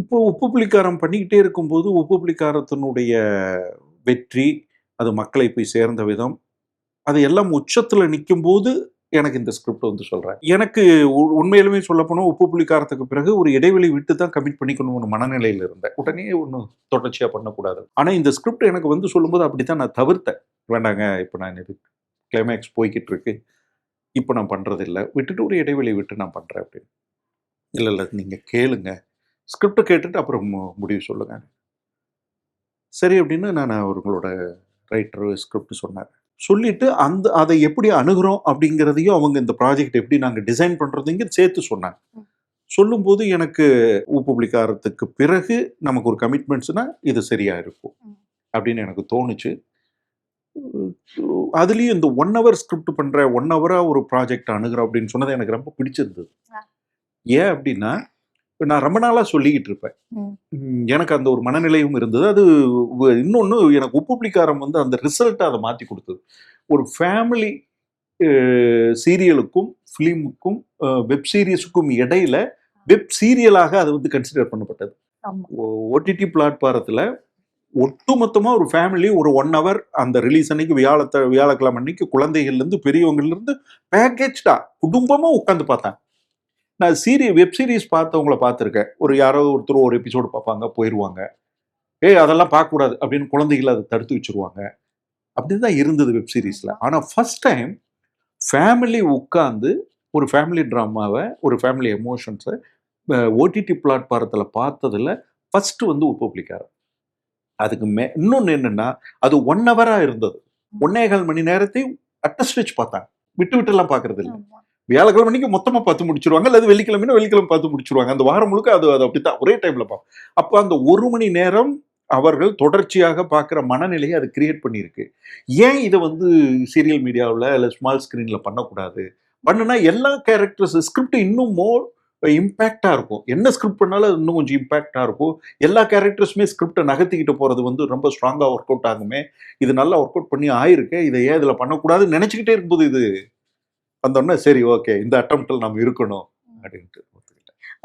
இப்போ உப்பு புளிக்காரம் பண்ணிக்கிட்டே இருக்கும்போது உப்பு புளிக்காரத்தினுடைய வெற்றி அது மக்களை போய் சேர்ந்த விதம் அது எல்லாம் உச்சத்தில் நிற்கும்போது எனக்கு இந்த ஸ்கிரிப்ட் வந்து சொல்கிறேன் எனக்கு உ- உண்மையிலுமே சொல்லப்போனால் உப்பு புளிக்காரத்துக்கு பிறகு ஒரு இடைவெளி விட்டு தான் கமிட் பண்ணிக்கணும்னு மனநிலையில் இருந்தேன். உடனே ஒன்றும் தொடர்ச்சியாக பண்ணக்கூடாது. ஆனால் இந்த ஸ்கிரிப்ட் எனக்கு வந்து சொல்லும்போது அப்படி தான் நான் தவிர்த்தேன். வேண்டாங்க இப்போ நான் இது கிளைமேக்ஸ் போய்கிட்டு இருக்கு இப்போ நான் பண்ணுறதில்ல விட்டுட்டு ஒரு இடைவெளி விட்டு நான் பண்ணுறேன் அப்படின்னு. இல்லை இல்லை நீங்கள் கேளுங்க. ஸ்கிரிப்ட் கேட்டுட்டு அப்புறம் முடிவு சொல்லுங்க சரி அப்படின்னு நான் அவங்களோட ரைட்டர் ஸ்கிரிப்ட் சொன்னார் சொல்லிட்டு அந்த அதை எப்படி அணுகுறோம் அப்படிங்கிறதையும் அவங்க இந்த ப்ராஜெக்ட் எப்படி நாங்கள் டிசைன் பண்ணுறதுங்க சேர்த்து சொன்னாங்க. சொல்லும்போது எனக்கு ஊப்பு புளிக்காரத்துக்கு பிறகு நமக்கு ஒரு கமிட்மெண்ட்ஸ்னா இது சரியா இருக்கும். அப்படின்னு எனக்கு தோணுச்சு அதுலயும் இந்த ஒன் ஹவர் ஸ்கிரிப்ட் பண்ற ஒன் ஹவரா ஒரு ப்ராஜெக்ட் அணுகுறோம் அப்படின்னு சொன்னது எனக்கு ரொம்ப பிடிச்சிருந்தது. ஏன் அப்படின்னா நான் ரொம்ப நாளா சொல்லிக்கிட்டு இருப்பேன். எனக்கு அந்த ஒரு மனநிலையும் இருந்தது. அது இன்னொன்னு எனக்கு உப்பு புளிக்காரம் வந்து அந்த ரிசல்ட்டை அதை மாத்தி கொடுத்தது. ஒரு ஃபேமிலி சீரியலுக்கும் ஃபிலிமுக்கும் வெப் சீரிஸுக்கும் இடையில வெப் சீரியலாக அது வந்து கன்சிடர் பண்ணப்பட்டது. ஓடிடி பிளாட்பாரத்தில் ஒட்டுமொத்தமாக ஒரு ஃபேமிலி ஒரு ஒன் ஹவர் அந்த ரிலீஸ் அன்னைக்கு வியாழத்த வியாழக்கிழமை அன்னைக்கு குழந்தைகள்லேருந்து பெரியவங்கலேருந்து பேக்கேஜ்டா குடும்பமாக உட்காந்து பார்த்தேன் நான் சீரி வெப் சீரிஸ் பார்த்தவங்கள பார்த்துருக்கேன். ஒரு யாரோ ஒருத்தர் ஒரு எபிசோடு பார்ப்பாங்க போயிடுவாங்க ஏய் அதெல்லாம் பார்க்கக்கூடாது அப்படின்னு குழந்தைகளை அதை தடுத்து வச்சிருவாங்க. அப்படி தான் இருந்தது வெப் சீரிஸில் ஆனால் ஃபஸ்ட் டைம் ஃபேமிலி உட்காந்து ஒரு ஃபேமிலி ட்ராமாவை ஒரு ஃபேமிலி எமோஷன்ஸை ஓடிடி பிளாட்ஃபாரத்தில் பார்த்ததுல ஃபஸ்ட்டு வந்து உப்பு அதுக்கு மே இன்னொன்று என்னென்னா அது ஒன் ஹவராக இருந்தது. ஒன்னேகால் மணி நேரத்தை அட்டஸ்டிச் பார்த்தாங்க. விட்டு விட்டுலாம் பார்க்கறது இல்லை வியாழக்கிழமை வியாழக்கிழமைக்கு மொத்தமாக பார்த்து முடிச்சிருவாங்க அல்லது வெள்ளிக்கிழமைனா வெள்ளிக்கிழமை பார்த்து முடிச்சிருவாங்க. அந்த வாரம் முழுக்க அது அது அப்படித்தான் ஒரே டைமில் பார்ப்போம். அப்போ அந்த ஒரு மணி நேரம் அவர்கள் தொடர்ச்சியாக பார்க்குற மனநிலையை அது கிரியேட் பண்ணியிருக்கு. ஏன் இதை வந்து சீரியல் மீடியாவில் இல்லை ஸ்மால் ஸ்க்ரீனில் பண்ணக்கூடாது? பண்ணுனா எல்லா கேரக்டர்ஸ் ஸ்கிரிப்ட் இன்னும் மோர் இம்பேக்டாக இருக்கும். என்ன ஸ்கிரிப்ட் பண்ணாலும் அது இன்னும் கொஞ்சம் இம்பேக்டாக இருக்கும். எல்லா கேரக்டர்ஸுமே ஸ்கிரிப்டை நகர்த்திக்கிட்டு போகிறது வந்து ரொம்ப ஸ்ட்ராங்காக ஒர்க் அவுட் ஆகுமே. இது நல்லா ஒர்க் அவுட் பண்ணி ஆயிருக்கு. இதை ஏன் இதில் பண்ணக்கூடாதுன்னு நினச்சிக்கிட்டே இருக்கும்போது இது வந்தோடனே சரி ஓகே இந்த அட்டம்ப்டில் நம்ம இருக்கணும் அப்படின்ட்டு.